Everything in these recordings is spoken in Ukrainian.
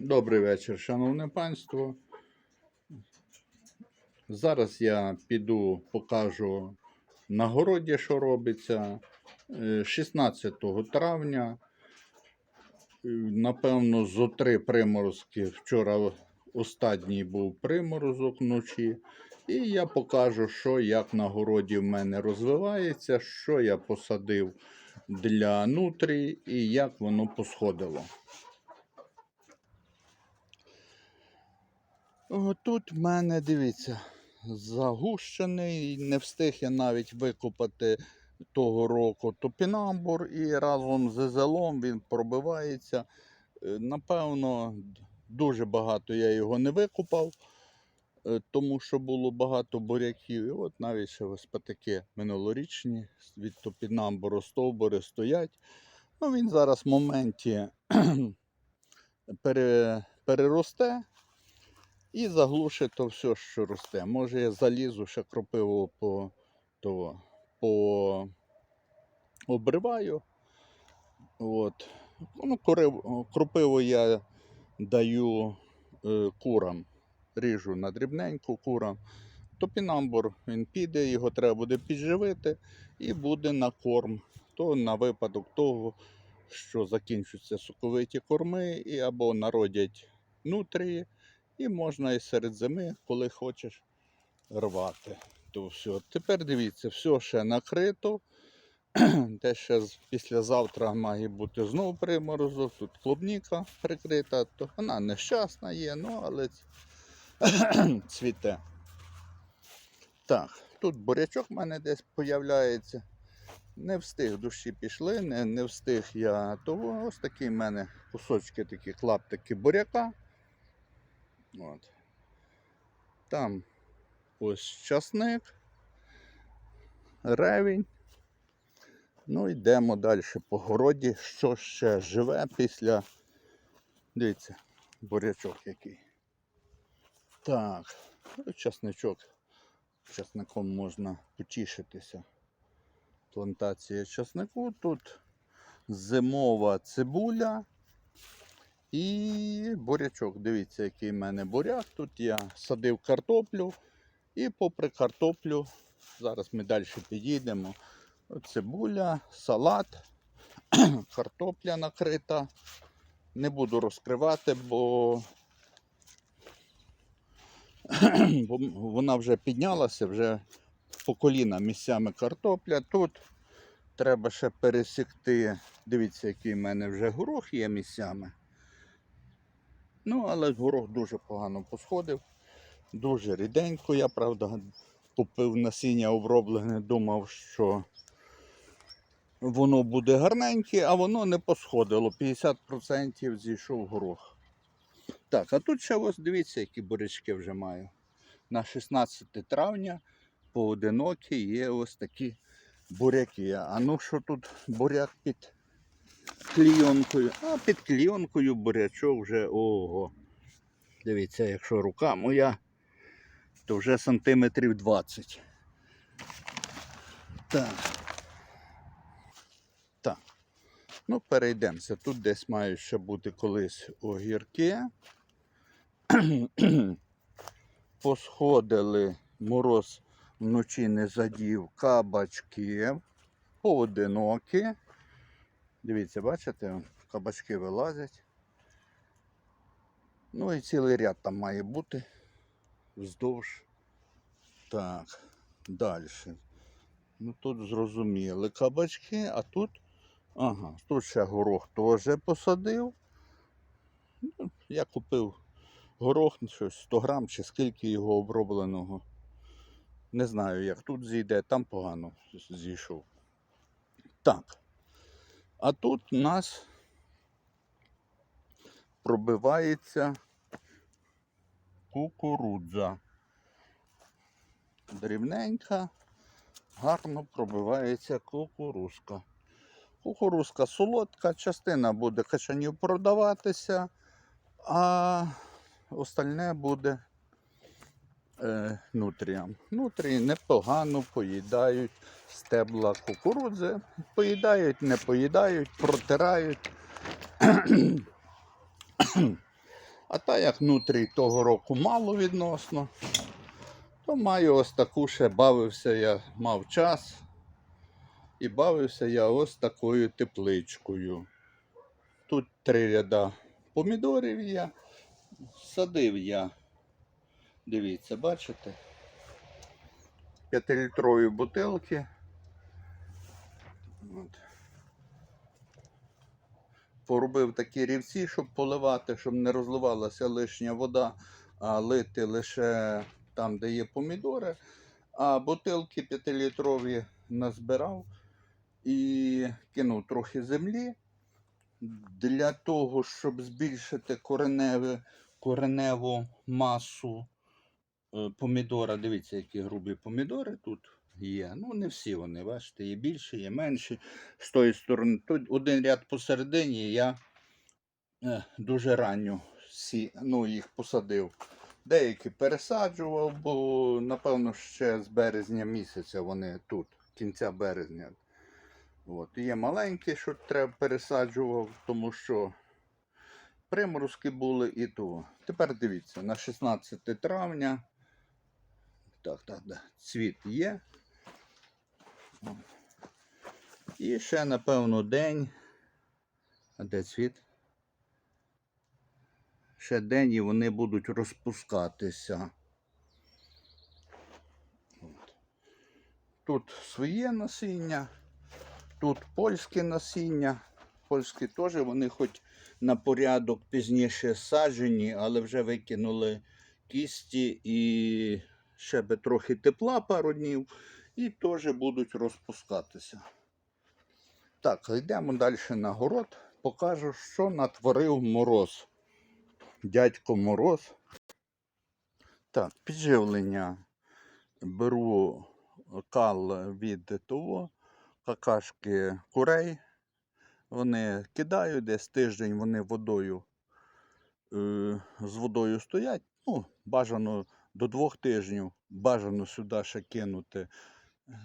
Добрий вечір, шановне панство. Зараз я піду покажу на городі, що робиться. Е, 16 травня. е, Напевно, зо три приморозки. Вчора останній був приморозок вночі. І я покажу, що як на городі в мене розвивається, що я посадив для нутрій і як воно посходило. Тут в мене, дивіться, загущений, не встиг я навіть викопати того року топінамбур і разом з зелом він пробивається. Е, Напевно, дуже багато я його не викопав, е, тому що було багато буряків. І от навіть ще ось такі минулорічні від топінамбуру стовбури стоять. Ну, він зараз в моменті переросте і заглушить то все, що росте. Може я залізу, ще кропиву по, того, по обриваю. От. Ну, кропиву я даю е, курам, ріжу на дрібненьку курам. Топінамбур він піде, його треба буде підживити і буде на корм. То на випадок того, що закінчаться соковиті корми, і або народять нутрії, і можна і серед зими, коли хочеш, рвати. То все. Тепер дивіться, все ще накрито. Де ще післязавтра має бути знову приморозок. Тут клубніка прикрита, то вона нещасна є, ну але цвіте. Так, тут бурячок в мене десь появляється. Не встиг душі пішли, не, не встиг я того. Ось такі в мене кусочки, такі клаптики буряка. От. Там ось часник, ревінь. Ну, йдемо далі по городі. Що ще живе після. Дивіться, бурячок який. Так, ну, часничок. Часником можна потішитися. Плантація часнику. Тут зимова цибуля. І бурячок. Дивіться, який в мене буряк. Тут я садив картоплю. І попри картоплю, зараз ми далі підійдемо. Цибуля, салат, картопля накрита. Не буду розкривати, бо, бо вона вже піднялася, вже по коліна місцями картопля. Тут треба ще пересікти. Дивіться, який в мене вже горох є місцями. Ну, але горох дуже погано посходив. Дуже ріденько. Я, правда, купив насіння оброблене, думав, що воно буде гарненьке, а воно не посходило. 50% зійшов горох. Так, а тут ще ось дивіться, які бурячки вже маю. На 16 травня поодинокі є ось такі буряки. А ну що тут буряк під клійонкою? А під клійонкою бурячок вже ого. Дивіться, якщо рука моя, то вже сантиметрів 20. Так. Так. Ну, перейдемося. Тут десь мають ще бути колись огірки. Посходили мороз вночі не задів кабачки. Поодинокі. Дивіться, бачите, кабачки вилазять. Ну і цілий ряд там має бути вздовж. Так, далі. Ну тут зрозуміли кабачки, а тут. Ага, тут ще горох теж посадив. Ну, я купив горох, щось 100 грам чи скільки його обробленого. Не знаю, як тут зійде, там погано зійшов. Так. А тут у нас пробивається кукурудза. Дрібненька, гарно пробивається кукурузка. Кукурузка солодка, частина буде качанів продаватися, а остальне буде е, нутріям. Нутрії непогано поїдають стебла кукурудзи. Поїдають, не поїдають, протирають. А так як внутрі того року мало відносно, то маю ось таку ще бавився я, мав час. І бавився я ось такою тепличкою. Тут три ряда помідорів є. Садив я. Дивіться, бачите? П'ятилітрові бутилки. От. Поробив такі рівці, щоб поливати, щоб не розливалася лишня вода, а лити лише там, де є помідори. А бутилки п'ятилітрові назбирав і кинув трохи землі для того, щоб збільшити кореневе, кореневу масу помідора. Дивіться, які грубі помідори тут є. Ну, не всі вони, бачите, є більші, є менші. З тої сторони, тут один ряд посередині я е, дуже ранню сі, ну, їх посадив. Деякі пересаджував, бо напевно ще з березня місяця вони тут, кінця березня. От. Є маленькі, що треба пересаджував, тому що приморозки були і то. Тепер дивіться, на 16 травня. Так, так, так. Цвіт є. І ще, напевно, день. А де цвіт? Ще день і вони будуть розпускатися. Тут своє насіння. Тут польське насіння. Польські теж вони хоч на порядок пізніше саджені, але вже викинули кісті і ще би трохи тепла пару днів, і теж будуть розпускатися. Так, йдемо далі на город. Покажу, що натворив мороз. Дядько Мороз. Так, підживлення беру кал від того какашки курей. Вони кидають десь тиждень, вони водою е, з водою стоять. Ну, бажано до двох тижнів. Бажано сюди ще кинути.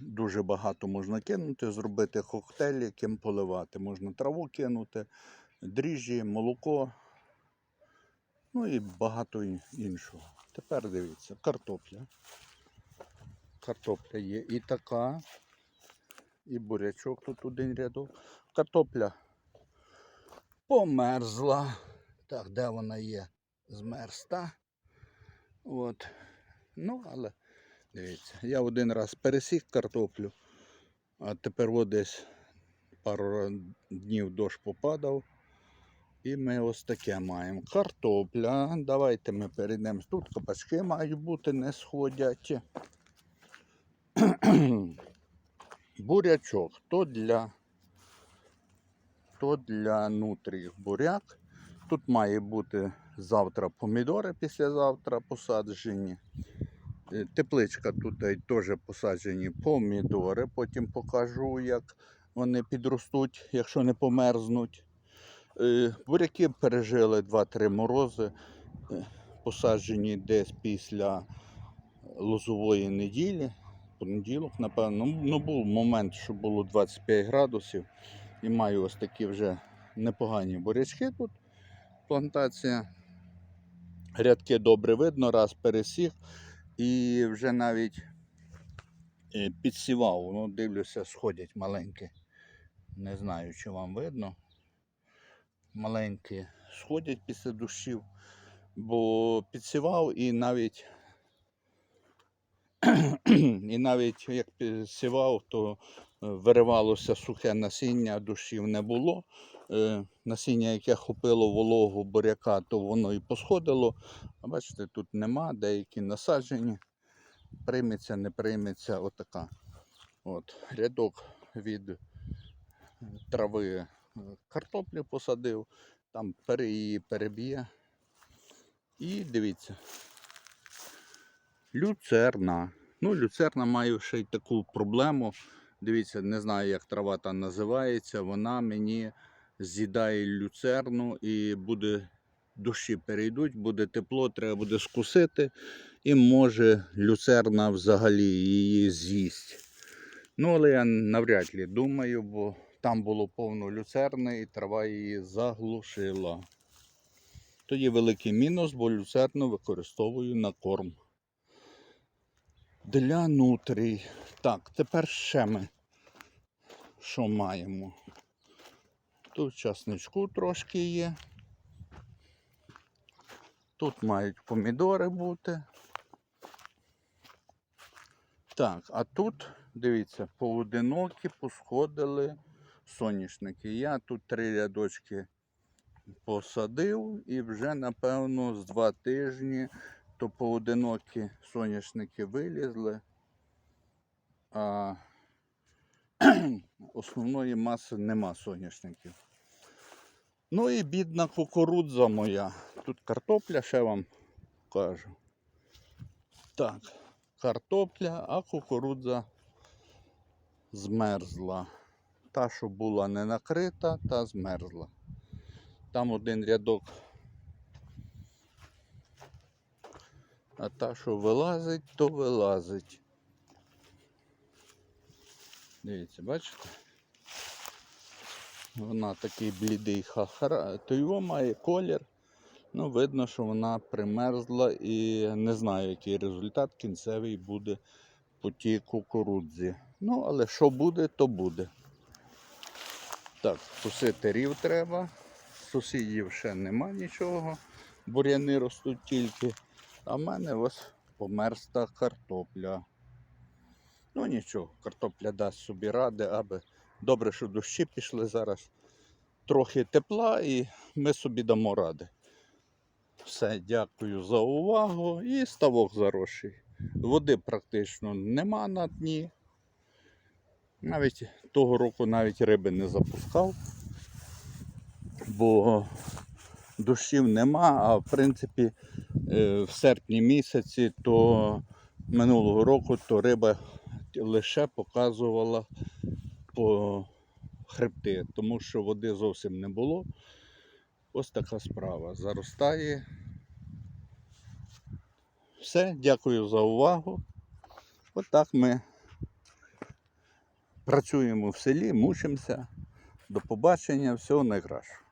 Дуже багато можна кинути, зробити коктейль, яким поливати. Можна траву кинути, дріжджі, молоко. Ну і багато іншого. Тепер дивіться, картопля. Картопля є і така, і бурячок тут один рядок. Картопля померзла. Так, де вона є? Змерзта. От. Ну, але дивіться, я один раз пересік картоплю, а тепер от десь пару днів дощ попадав. І ми ось таке маємо. Картопля. Давайте ми перейдемо. Тут кабачки мають бути, не сходять. Бурячок. То для, то для нутрій буряк. Тут має бути завтра помідори, післязавтра посаджені. Е, Тепличка тут е, теж посаджені помідори. Потім покажу, як вони підростуть, якщо не померзнуть. Е, Буряки пережили 2-3 морози, посаджені десь після лозової неділі. Понеділок, напевно. Ну, Ну, був момент, що було 25 градусів. І маю ось такі вже непогані бурячки тут. Плантація. Рядки добре видно, раз пересіх. І вже навіть е, підсівав. Ну, дивлюся, сходять маленькі. Не знаю, чи вам видно маленькі сходять після дощів, бо підсівав і навіть і навіть як підсівав, то е, виривалося сухе насіння, дощів не було. Е, Насіння, яке хопило вологу буряка, то воно і посходило. А бачите, тут нема, деякі насаджені. Прийметься, не прийметься, отака. От, рядок від е, трави е, картоплю посадив, там пере її переб'є. І дивіться. Люцерна. Ну, люцерна має ще й таку проблему. Дивіться, не знаю, як трава та називається. Вона мені з'їдає люцерну і буде дощі перейдуть, буде тепло, треба буде скусити. І може люцерна взагалі її з'їсть. Ну, але я навряд ли думаю, бо там було повно люцерни і трава її заглушила. Тоді великий мінус, бо люцерну використовую на корм. Для нутрій. Так, тепер ще ми що маємо? Тут часничку трошки є. Тут мають помідори бути. Так, а тут, дивіться, поодинокі посходили соняшники. Я тут три рядочки посадив і вже, напевно, з два тижні то поодинокі соняшники вилізли, а основної маси нема соняшників. Ну і бідна кукурудза моя. Тут картопля, ще вам кажу. Так, картопля, а кукурудза змерзла. Та, що була не накрита, та змерзла. Там один рядок. А та, що вилазить, то вилазить. Дивіться, бачите? Вона такий блідий хахара. То його має колір. Ну, видно, що вона примерзла і не знаю, який результат кінцевий буде по тій кукурудзі. Ну, але що буде, то буде. Так, кусити рів треба. Сусідів ще нема нічого. Бур'яни ростуть тільки. А в мене ось померста картопля. Ну нічого, картопля дасть собі ради, аби добре, що дощі пішли зараз. Трохи тепла і ми собі дамо ради. Все, дякую за увагу. І ставок заросший. Води практично нема на дні. Навіть того року навіть риби не запускав, бо дощів нема, а в принципі е, в серпні місяці то минулого року то риба лише показувала по хребти, тому що води зовсім не було. Ось така справа. Заростає. Все, дякую за увагу. Отак ми працюємо в селі, мучимося. До побачення, всього найкращого.